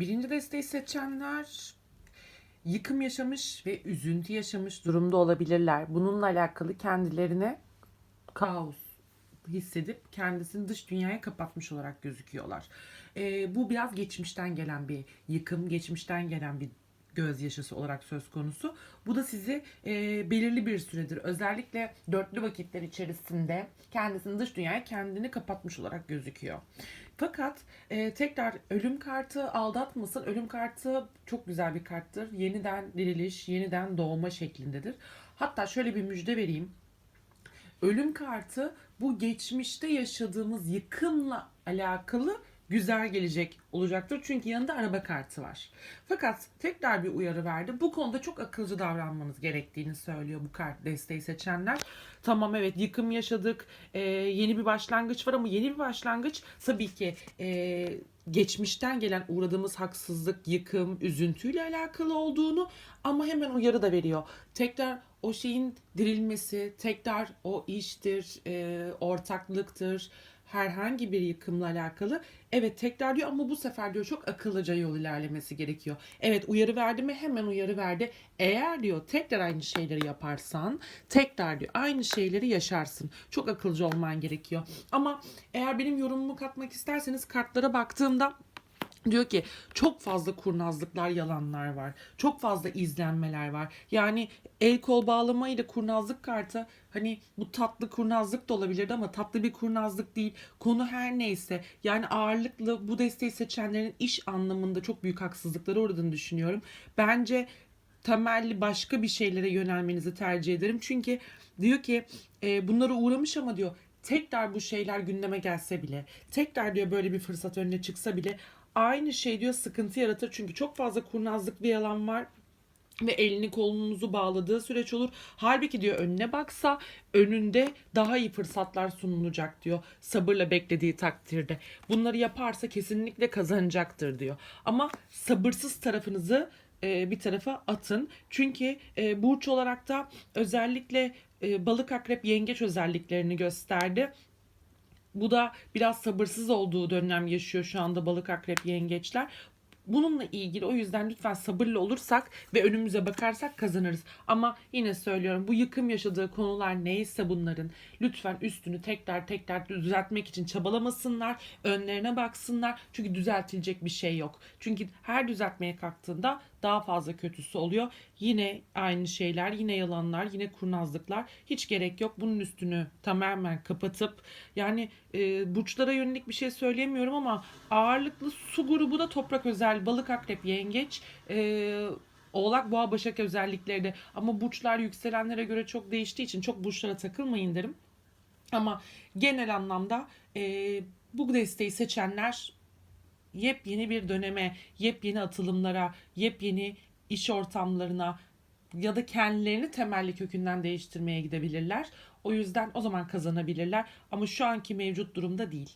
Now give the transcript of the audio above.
Birinci desteği seçenler yıkım yaşamış ve üzüntü yaşamış durumda olabilirler. Bununla alakalı kendilerine kaos hissedip kendisini dış dünyaya kapatmış olarak gözüküyorlar. Ee, bu biraz geçmişten gelen bir yıkım, geçmişten gelen bir gözyaşısı olarak söz konusu. Bu da sizi e, belirli bir süredir özellikle dörtlü vakitler içerisinde kendisini dış dünyaya kendini kapatmış olarak gözüküyor. Fakat e, tekrar ölüm kartı aldatmasın. Ölüm kartı çok güzel bir karttır. Yeniden diriliş, yeniden doğma şeklindedir. Hatta şöyle bir müjde vereyim. Ölüm kartı bu geçmişte yaşadığımız yıkımla alakalı güzel gelecek olacaktır. Çünkü yanında araba kartı var. Fakat tekrar bir uyarı verdi. Bu konuda çok akılcı davranmanız gerektiğini söylüyor bu kart desteği seçenler. Tamam evet yıkım yaşadık. Ee, yeni bir başlangıç var ama yeni bir başlangıç tabii ki e, geçmişten gelen uğradığımız haksızlık, yıkım, üzüntüyle alakalı olduğunu ama hemen uyarı da veriyor. Tekrar o şeyin dirilmesi, tekrar o iştir, e, ortaklıktır, herhangi bir yıkımla alakalı. Evet tekrar diyor ama bu sefer diyor çok akıllıca yol ilerlemesi gerekiyor. Evet uyarı verdi mi hemen uyarı verdi. Eğer diyor tekrar aynı şeyleri yaparsan tekrar diyor aynı şeyleri yaşarsın. Çok akılcı olman gerekiyor. Ama eğer benim yorumumu katmak isterseniz kartlara baktığımda Diyor ki çok fazla kurnazlıklar, yalanlar var. Çok fazla izlenmeler var. Yani el kol bağlama ile kurnazlık kartı hani bu tatlı kurnazlık da olabilirdi ama tatlı bir kurnazlık değil. Konu her neyse. Yani ağırlıklı bu desteği seçenlerin iş anlamında çok büyük haksızlıklara uğradığını düşünüyorum. Bence temelli başka bir şeylere yönelmenizi tercih ederim. Çünkü diyor ki e, bunlara uğramış ama diyor tekrar bu şeyler gündeme gelse bile, tekrar diyor böyle bir fırsat önüne çıksa bile aynı şey diyor sıkıntı yaratır. Çünkü çok fazla kurnazlık bir yalan var ve elini kolunuzu bağladığı süreç olur. Halbuki diyor önüne baksa önünde daha iyi fırsatlar sunulacak diyor. Sabırla beklediği takdirde. Bunları yaparsa kesinlikle kazanacaktır diyor. Ama sabırsız tarafınızı e, bir tarafa atın. Çünkü e, burç olarak da özellikle e, balık akrep yengeç özelliklerini gösterdi. Bu da biraz sabırsız olduğu dönem yaşıyor şu anda balık akrep yengeçler. Bununla ilgili o yüzden lütfen sabırlı olursak ve önümüze bakarsak kazanırız. Ama yine söylüyorum bu yıkım yaşadığı konular neyse bunların lütfen üstünü tekrar tekrar düzeltmek için çabalamasınlar. Önlerine baksınlar. Çünkü düzeltilecek bir şey yok. Çünkü her düzeltmeye kalktığında daha fazla kötüsü oluyor. Yine aynı şeyler, yine yalanlar, yine kurnazlıklar. Hiç gerek yok. Bunun üstünü tamamen kapatıp yani e, burçlara yönelik bir şey söyleyemiyorum ama ağırlıklı su grubu da toprak özel, balık, akrep, yengeç, e, Oğlak, Boğa, Başak özellikleri de ama burçlar yükselenlere göre çok değiştiği için çok burçlara takılmayın derim. Ama genel anlamda e, bu desteği seçenler yepyeni bir döneme, yepyeni atılımlara, yepyeni iş ortamlarına ya da kendilerini temelli kökünden değiştirmeye gidebilirler. O yüzden o zaman kazanabilirler ama şu anki mevcut durumda değil.